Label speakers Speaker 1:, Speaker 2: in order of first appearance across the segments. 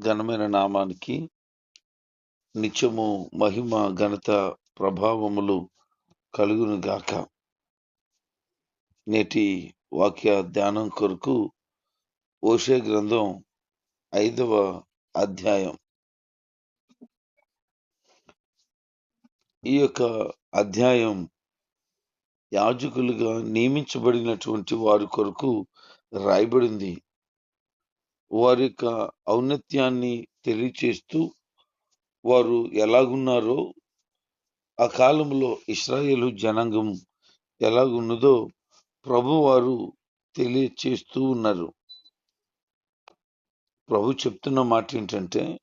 Speaker 1: ఘనమైన నామానికి నిత్యము మహిమ ఘనత ప్రభావములు కలుగును గాక. నేటి వాక్య ధ్యానం కొరకు ఓషే గ్రంథం ఐదవ అధ్యాయం. ఈ యొక్క అధ్యాయం యాజకులుగా నియమించబడినటువంటి వారి కొరకు రాయబడింది. వారి యొక్క ఔన్నత్యాన్ని తెలియచేస్తూ వారు ఎలాగున్నారో ఆ కాలంలో ఇస్రాయేలు జనాంగం ఎలాగున్నదో ప్రభు వారు తెలియచేస్తూ ఉన్నారు. ప్రభు చెప్తున్న మాట ఏంటంటే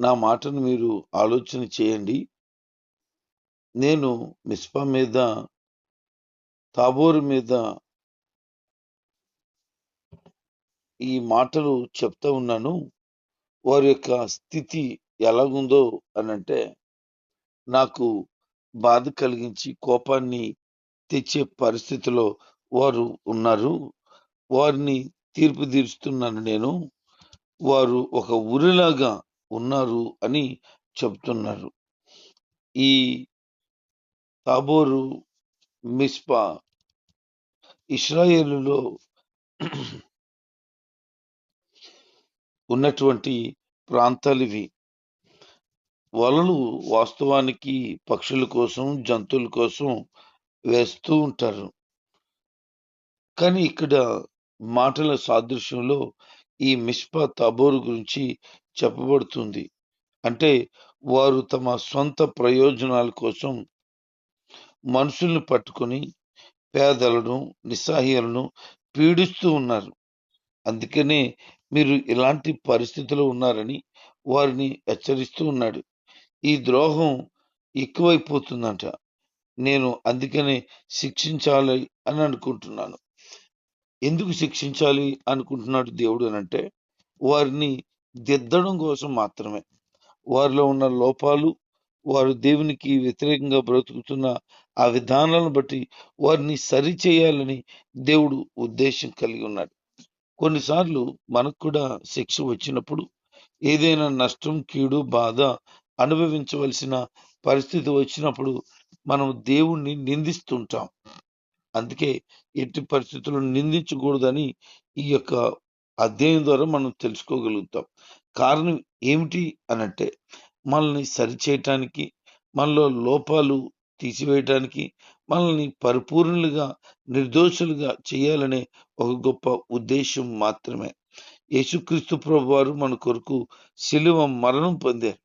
Speaker 1: నా మాటను మీరు ఆలోచన చేయండి. నేను మిస్పా మీద తాబోరు మీద ఈ మాటలు చెప్తా ఉన్నాను. వారి యొక్క స్థితి ఎలాగుందో అని అంటే నాకు బాధ కలిగించి కోపాన్ని తెచ్చే పరిస్థితిలో వారు ఉన్నారు. వారిని తీర్పు తీరుస్తున్నాను నేను. వారు ఒక ఉరిలాగా ఉన్నారు అని చెప్తున్నారు. ఈ తాబోరు మిస్పా ఇస్రాయేలులో ఉన్నటువంటి ప్రాంతాలు ఇవి వలలు వాస్తవానికి పక్షుల కోసం జంతువుల కోసం వేస్తూ ఉంటారు. కానీ ఇక్కడ మాటల సాదృశ్యంలో ఈ మిస్పా తాబోరు గురించి చెప్పబడుతుంది. అంటే వారు తమ సొంత ప్రయోజనాల కోసం మనుషుల్ని పట్టుకొని పేదలను నిస్సహాయాలను పీడిస్తూ ఉన్నారు. అందుకనే మీరు ఇలాంటి పరిస్థితిలో ఉన్నారని వారిని హెచ్చరిస్తూ ఉన్నాడు. ఈ ద్రోహం ఎక్కువైపోతుందంట. నేను అందుకనే శిక్షించాలి అని అనుకుంటున్నాను. ఎందుకు శిక్షించాలి అనుకుంటున్నాడు దేవుడు అని అంటే వారిని దిద్దడం కోసం మాత్రమే. వారిలో ఉన్న లోపాలు వారు దేవునికి వ్యతిరేకంగా బ్రతుకుతున్న ఆ విధానాలను బట్టి వారిని సరి చేయాలని దేవుడు ఉద్దేశం కలిగి ఉన్నాడు. కొన్నిసార్లు మనకు కూడా శిక్ష వచ్చినప్పుడు ఏదైనా నష్టం కీడు బాధ అనుభవించవలసిన పరిస్థితి వచ్చినప్పుడు మనం దేవుణ్ణి నిందిస్తుంటాం. అందుకే ఎట్టి పరిస్థితులను నిందించకూడదని ఈ యొక్క అధ్యాయం ద్వారా మనం తెలుసుకోగలుగుతాం. కారణం ఏమిటి అనంటే మనల్ని సరిచేయటానికి మనలో లోపాలు తీసివేయటానికి మనల్ని పరిపూర్ణులుగా నిర్దోషులుగా చేయాలనే ఒక గొప్ప ఉద్దేశం మాత్రమే. యేసుక్రీస్తు ప్రభు వారు మన కొరకు శిలువ మరణం పొందారు.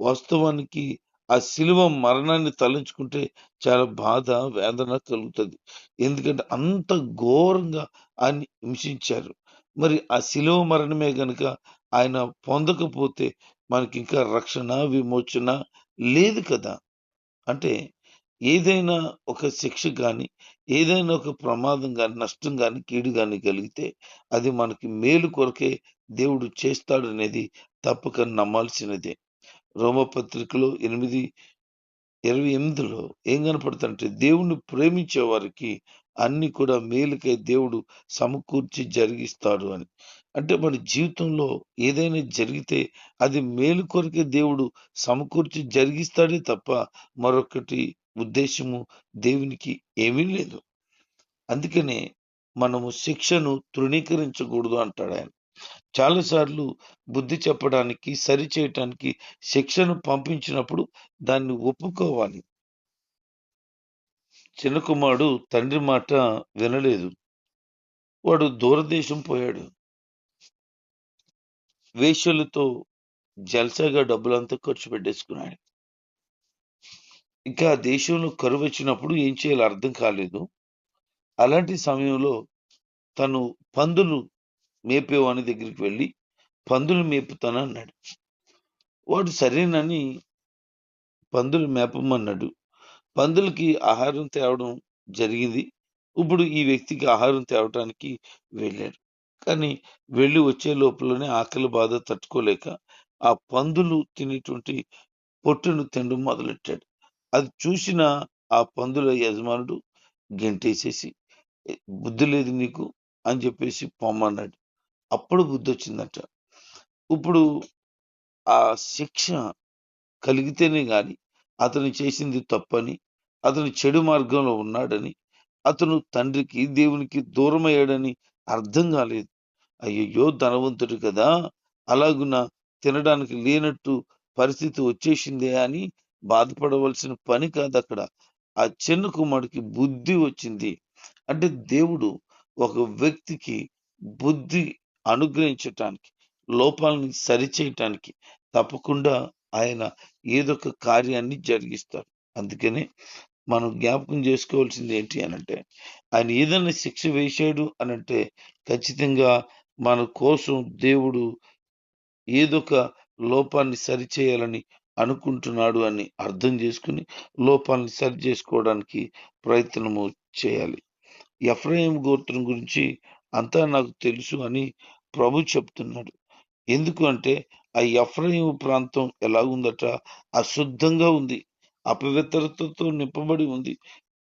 Speaker 1: వాస్తవానికి ఆ శిలువ మరణాన్ని తలంచుకుంటే చాలా బాధ వేదన కలుగుతుంది. ఎందుకంటే అంత ఘోరంగా ఆయన హింసించారు. మరి ఆ శిలువ మరణమే గనుక ఆయన పొందకపోతే మనకి ఇంకా రక్షణ విమోచన లేదు కదా? అంటే ఏదైనా ఒక శిక్ష కానీ ఏదైనా ఒక ప్రమాదం కానీ నష్టం కానీ కీడు కానీ కలిగితే అది మనకి మేలు కొరకే దేవుడు చేస్తాడు అనేది తప్పక నమ్మాల్సినదే. రోమపత్రికలో ఎనిమిది ఇరవై ఎనిమిదిలో ఏం కనపడుతుందంటే దేవుణ్ణి ప్రేమించే వారికి అన్ని కూడా మేలుకై దేవుడు సమకూర్చి జరిగిస్తాడు అని. అంటే మన జీవితంలో ఏదైనా జరిగితే అది మేలు కొరకే దేవుడు సమకూర్చి జరిగిస్తాడే తప్ప మరొకటి ఉద్దేశము దేవునికి ఏమీ లేదు. అందుకనే మనము శిక్షను తృణీకరించకూడదు అంటాడు ఆయన. చాలాసార్లు బుద్ధి చెప్పడానికి సరి చేయటానికి శిక్షను పంపించినప్పుడు దాన్ని ఒప్పుకోవాలి. చిన్న కుమారుడు తండ్రి మాట వినలేదు. వాడు దూరదేశం పోయాడు. వేష్యలతో జల్సాగా డబ్బులంతా ఖర్చు పెట్టేసుకున్నాడు. ఇంకా దేశంలో కరువు వచ్చినప్పుడు ఏం చేయాలో అర్థం కాలేదు. అలాంటి సమయంలో తను పందులు మేపేవాని దగ్గరికి వెళ్ళి పందులు మేపుతాను అన్నాడు. వాడు సరేనని పందులు మేపమన్నాడు. పందులకి ఆహారం తేవడం జరిగింది. ఇప్పుడు ఈ వ్యక్తికి ఆహారం తేవటానికి వెళ్ళాడు. కానీ వెళ్ళి వచ్చే లోపలనే ఆకలి బాధ తట్టుకోలేక ఆ పందులు తినేటువంటి పొట్టును తినడం మొదలెట్టాడు. అది చూసిన ఆ పందుల యజమానుడు గెంటేసేసి బుద్ధి లేదు నీకు అని చెప్పేసి పొమ్మన్నాడు. అప్పుడు బుద్ధి వచ్చిందట. ఇప్పుడు ఆ శిక్ష కలిగితేనే కానీ అతను చేసింది తప్పని అతను చెడు మార్గంలో ఉన్నాడని అతను తండ్రికి దేవునికి దూరమయ్యాడని అర్థం కాలేదు. అయ్యయ్యో ధనవంతుడు కదా అలాగున తినడానికి లేనట్టు పరిస్థితి వచ్చేసిందే అని బాధపడవలసిన పని కాదు అక్కడ. ఆ చిన్న కుమారుడికి బుద్ధి వచ్చింది. అంటే దేవుడు ఒక వ్యక్తికి బుద్ధి అనుగ్రహించటానికి లోపాలని సరిచేయటానికి తప్పకుండా ఆయన ఏదొక కార్యాన్ని జరిగిస్తారు అందుకనే మనం జ్ఞాపకం చేసుకోవాల్సింది ఏంటి అనంటే ఆయన ఏదైనా శిక్ష వేశాడు అనంటే ఖచ్చితంగా మన కోసం దేవుడు ఏదొక లోపాన్ని సరిచేయాలని అనుకుంటున్నాడు అని అర్థం చేసుకుని లోపాన్ని సరి చేసుకోవడానికి ప్రయత్నము చేయాలి. ఎఫ్రాయిం గోత్రం గురించి అంతా నాకు తెలుసు అని ప్రభు చెప్తున్నాడు. ఎందుకు అంటే ఆ ఎఫ్రాయిం ప్రాంతం ఎలా ఉందట అశుద్ధంగా ఉంది. అపవిత్రతతో నింపబడి ఉంది.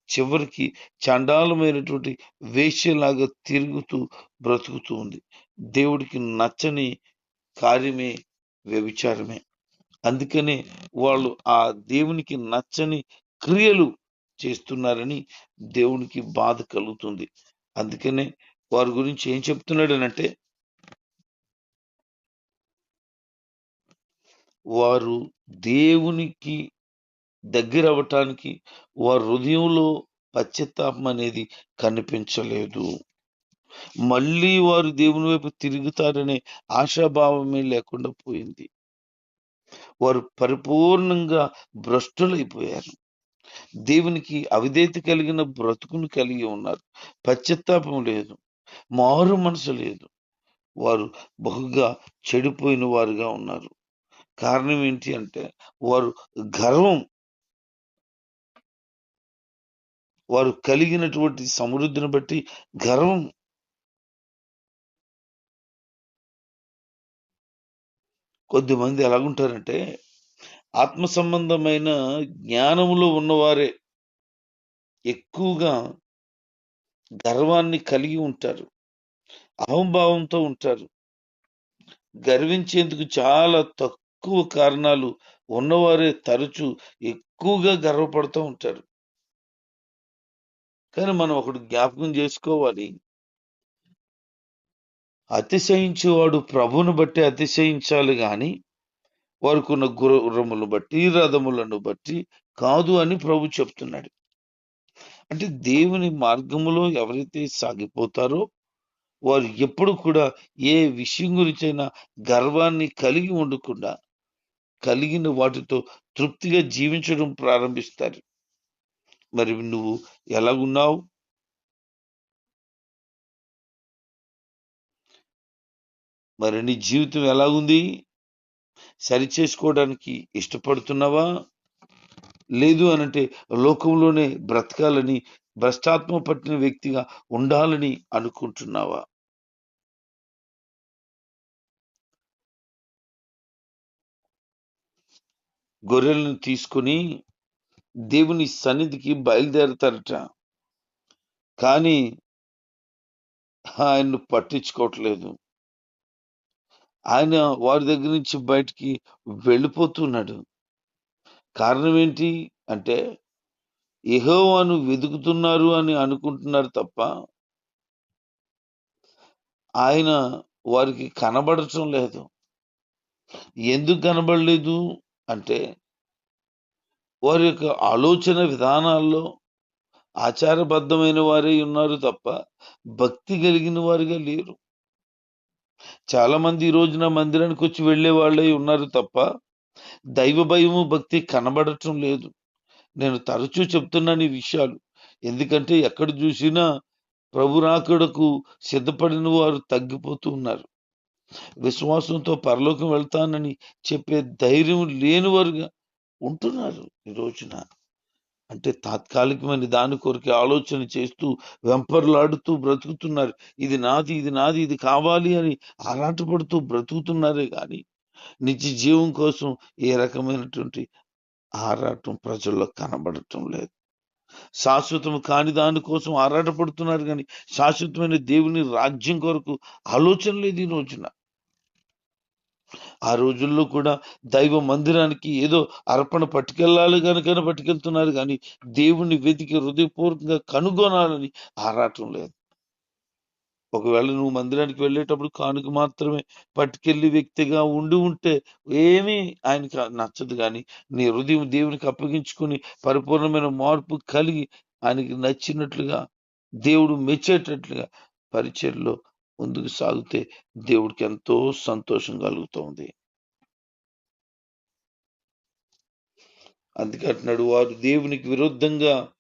Speaker 1: చివరికి చండాలమైనటువంటి వేశ్యలాగా తిరుగుతూ బ్రతుకుతూ ఉంది. దేవుడికి నచ్చని కార్యమే వ్యభిచారమే. అందుకనే వాళ్ళు ఆ దేవునికి నచ్చని క్రియలు చేస్తున్నారని దేవునికి బాధ కలుగుతుంది. అందుకనే వారి గురించి ఏం చెప్తున్నాడు అంటే వారు దేవునికి దగ్గర అవ్వటానికి వారి హృదయంలో పశ్చాత్తాపం అనేది కనిపించలేదు. మళ్ళీ వారు దేవుని వైపు తిరుగుతారనే ఆశాభావమే లేకుండా పోయింది. వారు పరిపూర్ణంగా భ్రష్టులైపోయారు. దేవునికి అవిధేయత కలిగిన బ్రతుకును కలిగి ఉన్నారు. పశ్చాత్తాపం లేదు. మారు మనసు లేదు. వారు బహుగా చెడిపోయిన వారుగా ఉన్నారు. కారణం ఏంటి అంటే వారు గర్వం వారు కలిగినటువంటి సమృద్ధిని బట్టి గర్వం కొద్దిమంది ఎలాగుంటారంటే ఆత్మ సంబంధమైన జ్ఞానములో ఉన్నవారే ఎక్కువగా గర్వాన్ని కలిగి ఉంటారు అహంభావంతో ఉంటారు. గర్వించేందుకు చాలా తక్కువ కారణాలు ఉన్నవారే తరచు ఎక్కువగా గర్వపడుతూ ఉంటారు. కానీ మనం ఒకటి జ్ఞాపకం చేసుకోవాలి. అతిశయించేవాడు ప్రభువును బట్టి అతిశయించాలి గాని వారికున్న గుర్రములను బట్టి రథములను బట్టి కాదు అని ప్రభు చెప్తున్నాడు. అంటే దేవుని మార్గములో ఎవరైతే సాగిపోతారో వారు ఎప్పుడు కూడా ఏ విషయం గురించైనా గర్వాన్ని కలిగి ఉండకుండా కలిగిన వాటితో తృప్తిగా జీవించడం ప్రారంభిస్తారు. మరి నువ్వు ఎలాగున్నావు మరి నీ జీవితం ఉంది సరి చేసుకోవడానికి ఇష్టపడుతున్నావా? లేదు అనంటే లోకంలోనే బ్రతకాలని భ్రష్టాత్మ పట్టిన వ్యక్తిగా ఉండాలని అనుకుంటున్నావా? గొర్రెలను తీసుకుని దేవుని సన్నిధికి బయలుదేరతారట. కానీ ఆయన్ను పట్టించుకోవట్లేదు. ఆయన వారి దగ్గర నుంచి బయటికి వెళ్ళిపోతున్నాడు. కారణం ఏంటి అంటే ఎహోవాను వెతుకుతున్నారు అని అనుకుంటున్నారు తప్ప ఆయన వారికి కనబడటం లేదు. ఎందుకు కనబడలేదు అంటే వారి యొక్క ఆలోచన విధానాల్లో ఆచారబద్ధమైన వారే ఉన్నారు తప్ప భక్తి కలిగిన వారుగా లేరు. చాలామంది ఈ రోజున మందిరానికి వచ్చి వెళ్ళే వాళ్ళే ఉన్నారు తప్ప దైవ భయము భక్తి కనబడటం లేదు. నేను తరచూ చెప్తున్నాను ఈ విషయాలు. ఎందుకంటే ఎక్కడ చూసినా ప్రభు రాకడకు సిద్ధపడిన వారు తగ్గిపోతూ ఉన్నారు. విశ్వాసంతో పరలోకం వెళ్తానని చెప్పే ధైర్యం లేని వారుగా ఉంటున్నారు ఈ రోజున. అంటే తాత్కాలికమైన దాని కొరకే ఆలోచన చేస్తూ వెంపర్లాడుతూ బ్రతుకుతున్నారు. ఇది నాది ఇది నాది ఇది కావాలి అని ఆరాటపడుతూ బ్రతుకుతున్నారే కానీ నిత్య జీవం కోసం ఏ రకమైనటువంటి ఆరాటం ప్రజల్లో కనబడటం లేదు. శాశ్వతం కాని దాని కోసం ఆరాటపడుతున్నారు కానీ శాశ్వతమైన దేవుని రాజ్యం కొరకు ఆలోచన లేదు ఈ రోజున. ఆ రోజుల్లో కూడా దైవ మందిరానికి ఏదో అర్పణ పట్టుకెళ్ళాలి కనుక పట్టుకెళ్తున్నారు కానీ దేవుణ్ణి వెతికి హృదయపూర్వకంగా కనుగొనాలని ఆరాటం లేదు. ఒకవేళ నువ్వు మందిరానికి వెళ్ళేటప్పుడు కానుక మాత్రమే పట్టుకెళ్ళి వ్యక్తిగా ఉండి ఉంటే ఏమీ ఆయనకి నచ్చదు కానీ నీ హృదయం దేవునికి అప్పగించుకుని పరిపూర్ణమైన మార్పు కలిగి ఆయనకి నచ్చినట్లుగా దేవుడు మెచ్చేటట్లుగా పరిచయలో ముందుకు సాగితే దేవుడికి ఎంతో సంతోషం కలుగుతోంది. అందుకంటున్నాడు వారు దేవునికి విరుద్ధంగా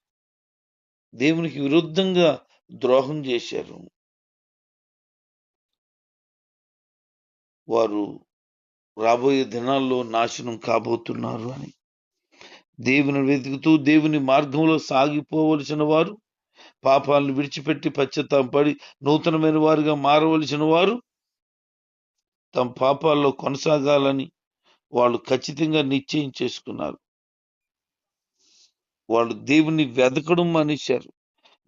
Speaker 1: దేవునికి విరుద్ధంగా ద్రోహం చేశారు. వారు రాబోయే దినాల్లో నాశనం కాబోతున్నారు అని. దేవుని వెతుకుతూ దేవుని మార్గంలో సాగిపోవలసిన వారు పాపాలను విడిచిపెట్టి పశ్చాత్తాపడి నూతనమైన వారుగా మారవలసిన వారు తమ పాపాల్లో కొనసాగాలని వాళ్ళు ఖచ్చితంగా నిశ్చయం చేసుకున్నారు. వాళ్ళు దేవుని వెతకడం మానేశారు.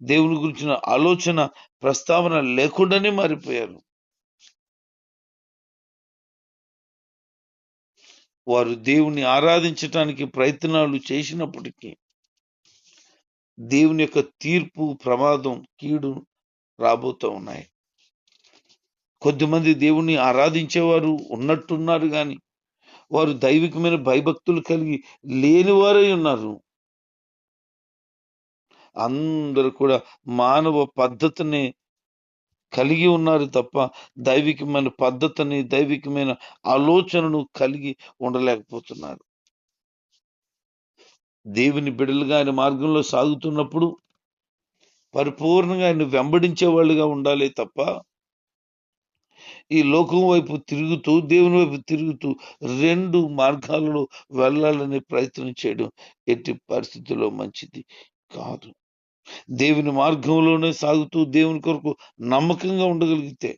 Speaker 1: దేవుని గురించిన ఆలోచన ప్రస్తావన లేకుండానే మారిపోయారు. వారు దేవుని ఆరాధించటానికి ప్రయత్నాలు చేసినప్పటికీ దేవుని యొక్క తీర్పు ప్రమాదం కీడు రాబోతూ ఉన్నాయి. కొద్దిమంది దేవుణ్ణి ఆరాధించేవారు ఉన్నట్టున్నారు కానీ వారు దైవికమైన భయభక్తులు కలిగి లేనివారై ఉన్నారు. అందరూ కూడా మానవ పద్ధతిని కలిగి ఉన్నారు తప్ప దైవికమైన పద్ధతిని దైవికమైన ఆలోచనను కలిగి ఉండలేకపోతున్నారు. దేవుని బిడ్డలుగా ఆయన మార్గంలో సాగుతున్నప్పుడు పరిపూర్ణంగా ఆయన వెంబడించే వాళ్ళుగా ఉండాలి తప్ప ఈ లోకం వైపు తిరుగుతూ దేవుని వైపు తిరుగుతూ రెండు మార్గాలలో వెళ్ళాలనే ప్రయత్నం చేయడం ఎట్టి పరిస్థితుల్లో మంచిది కాదు. దేవుని మార్గంలోనే సాగుతూ దేవుని కొరకు నమ్మకంగా ఉండగలిగితే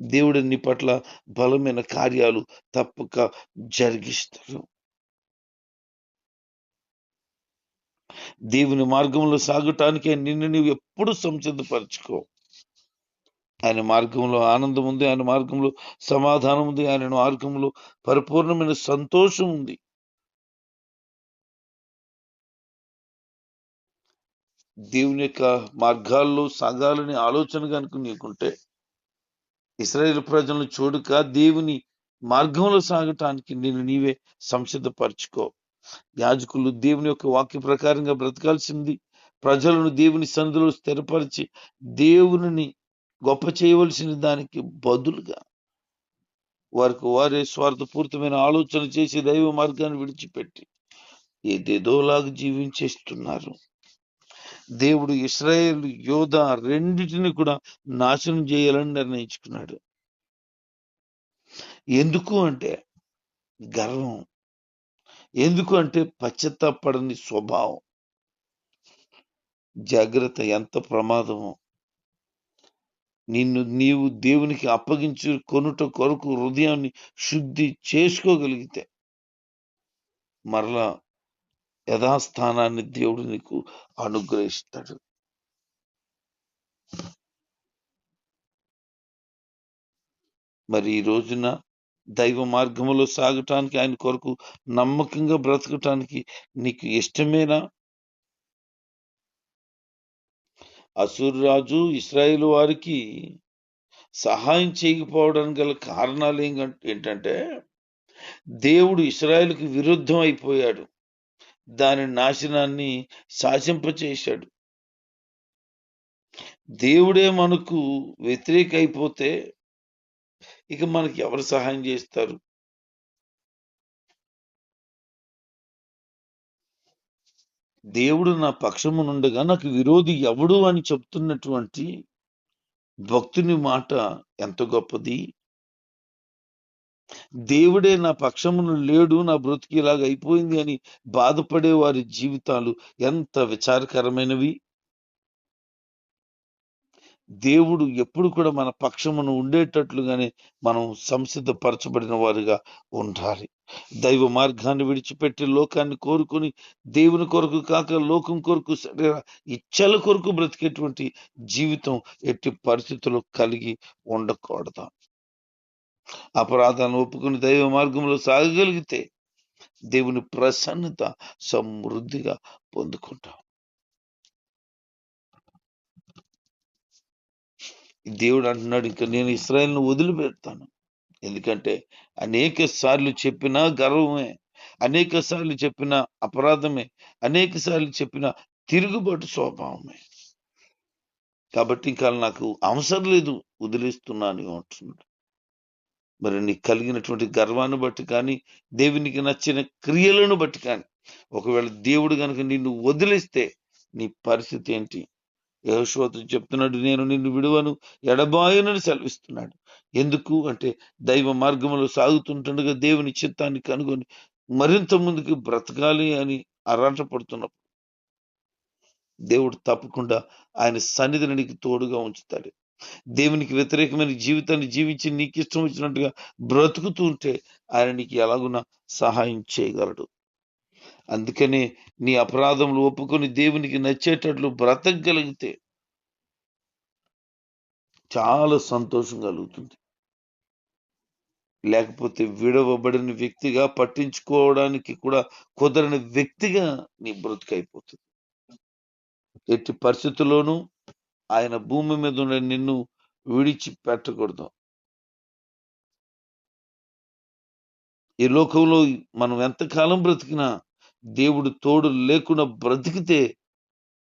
Speaker 1: దేవుడు నీ పట్ల బలమైన కార్యాలు తప్పక జరిగిస్తాడు దేవుని మార్గంలో సాగటానికి నిన్ను నీవు ఎప్పుడు సంసిద్ధపరచుకో. ఆయన మార్గంలో ఆనందం ఉంది ఆయన మార్గంలో సమాధానం ఉంది ఆయన మార్గంలో పరిపూర్ణమైన సంతోషం ఉంది. దేవుని యొక్క మార్గాల్లో సాగాలని ఆలోచన కనుక నీకుంటే ఇస్రాయేల్ ప్రజలను చూడక దేవుని మార్గంలో సాగటానికి నేను నీవే సంసిద్ధపరచుకో. యాజకులు దేవుని యొక్క వాక్య ప్రకారంగా బ్రతకాల్సింది. ప్రజలను దేవుని సందులో స్థిరపరిచి దేవుని గొప్ప చేయవలసిన దానికి బదులుగా వారికి వారే స్వార్థపూరితమైన ఆలోచన చేసి దైవ మార్గాన్ని విడిచిపెట్టి ఏదేదోలాగా జీవించేస్తున్నారు. దేవుడు ఇస్రాయేల్ యోధ రెండిటిని కూడా నాశనం చేయాలని నిర్ణయించుకున్నాడు. ఎందుకు అంటే గర్వం ఎందుకు అంటే పశ్చాత్తాపడని స్వభావం. జాగ్రత్త ఎంత ప్రమాదమో. నిన్ను నీవు దేవునికి అప్పగించు కొనుట కొరకు హృదయాన్ని శుద్ధి చేసుకోగలిగితే మరలా యథాస్థానాన్ని దేవుడు నీకు అనుగ్రహిస్తాడు. మరి ఈ రోజున దైవ మార్గములో సాగటానికి ఆయన కొరకు నమ్మకంగా బ్రతకటానికి నీకు ఇష్టమేనా? అసూర్రాజు ఇస్రాయేల్ వారికి సహాయం చేయకపోవడానికి గల కారణాలు ఏంటంటే దేవుడు ఇస్రాయేల్కి విరుద్ధం అయిపోయాడు. దాని నాశనాన్ని శాసింపచేశాడు. దేవుడే మనకు వ్యతిరేక అయిపోతే ఇక మనకి ఎవరు సహాయం చేస్తారు? దేవుడు నా పక్షమునుండగా నాకు విరోధి ఎవడు అని చెప్తున్నటువంటి భక్తుని మాట ఎంత గొప్పది? దేవుడే నా పక్షమును లేడు నా బ్రతికి ఇలాగ అయిపోయింది అని బాధపడే వారి జీవితాలు ఎంత విచారకరమైనవి? దేవుడు ఎప్పుడు కూడా మన పక్షమును ఉండేటట్లుగానే మనం సంసిద్ధపరచబడిన వారుగా ఉండాలి. దైవ మార్గాన్ని విడిచిపెట్టి లోకాన్ని కోరుకొని దేవుని కొరకు కాక లోకం కొరకు శరీర ఇచ్చల కొరకు బ్రతికేటువంటి జీవితం ఎట్టి పరిస్థితుల్లో కలిగి ఉండకూడదు. అపరాధాన్ని ఒప్పుకుని దైవ మార్గంలో సాగగలిగితే దేవుని ప్రసన్నత సమృద్ధిగా పొందుకుంటాం. దేవుడు అంటున్నాడు ఇంకా నేను ఇస్రాయల్ను వదిలిపెడతాను. ఎందుకంటే అనేక సార్లు చెప్పిన గర్వమే అనేక సార్లు చెప్పిన అపరాధమే అనేక సార్లు చెప్పిన తిరుగుబాటు స్వభావమే. కాబట్టి ఇంకా నాకు అవసరం లేదు వదిలిస్తున్నాను అంటున్నాడు. మరి నీకు కలిగినటువంటి గర్వాన్ని బట్టి కానీ దేవునికి నచ్చిన క్రియలను బట్టి కానీ ఒకవేళ దేవుడు కనుక నిన్ను వదిలేస్తే నీ పరిస్థితి ఏంటి? యహోషువతో చెప్తున్నాడు నేను నిన్ను విడువను ఎడబాయనని సెలవిస్తున్నాడు. ఎందుకు? అంటే దైవ మార్గంలో సాగుతుంటుండగా దేవుని చిత్తాన్ని కనుగొని మరింత ముందుకు బ్రతకాలి అని ఆరాటపడుతున్నప్పుడు దేవుడు తప్పకుండా ఆయన సన్నిధిని నీకు తోడుగా ఉంచుతాడు. దేవునికి వ్యతిరేకమైన జీవితాన్ని జీవించి నీకు ఇష్టం వచ్చినట్టుగా బ్రతుకుతూ ఉంటే ఆయన నీకు ఎలాగున్నా సహాయం చేయగలడు. అందుకనే నీ అపరాధములు ఒప్పుకొని దేవునికి నచ్చేటట్లు బ్రతకగలిగితే చాలా సంతోషం కలుగుతుంది. లేకపోతే విడవబడిన వ్యక్తిగా పట్టించుకోవడానికి కూడా కుదరని వ్యక్తిగా నీ బ్రతుకైపోతుంది ఎట్టి పరిస్థితుల్లోనూ ఆయన భూమి మీద ఉన్న నిన్ను విడిచి పెట్టకూడదు. ఈ లోకంలో మనం ఎంతకాలం బ్రతికినా దేవుడు తోడు లేకుండా బ్రతికితే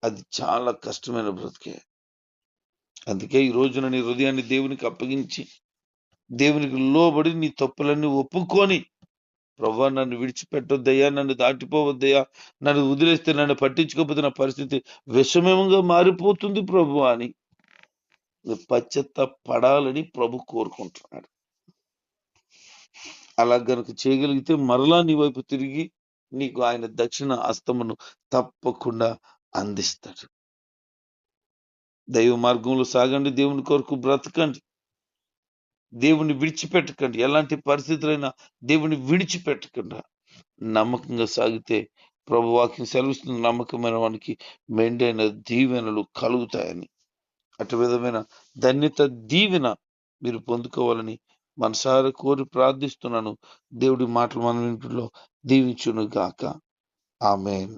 Speaker 1: అది చాలా కష్టమైన బ్రతికే. అందుకే ఈ రోజున నీ హృదయాన్ని దేవునికి అప్పగించి దేవునికి లోబడి నీ తప్పులన్నీ ఒప్పుకొని ప్రవ్వా నన్ను విడిచిపెట్టొద్దయ్యా నన్ను దాటిపోవద్దయ్యా నన్ను వదిలేస్తే నన్ను పట్టించుకోకపోతే నా పరిస్థితి విషమేమంగా మారిపోతుంది ప్రభు అని పశ్చత్త పడాలని ప్రభు కోరుకుంటున్నాడు. అలా గనుక చేయగలిగితే మరలా నీ వైపు తిరిగి నీకు ఆయన దక్షిణ హస్తమును తప్పకుండా అందిస్తాడు. దైవ మార్గంలో సాగండి దేవుని కొరకు బ్రతకండి. దేవుని విడిచిపెట్టకండి. ఎలాంటి పరిస్థితులైనా దేవుని విడిచిపెట్టకుండా నమ్మకంగా సాగితే ప్రభు వాక్యం సెలవిస్తున్న నమ్మకమైన వానికి మెండైన దీవెనలు కలుగుతాయని అటు విధమైన ధన్యత దీవెన మీరు పొందుకోవాలని మనసారా కోరి ప్రార్థిస్తున్నాను. దేవుడి మాటలు మన ఇంట్లో దీవించునుగాక. ఆమెన్.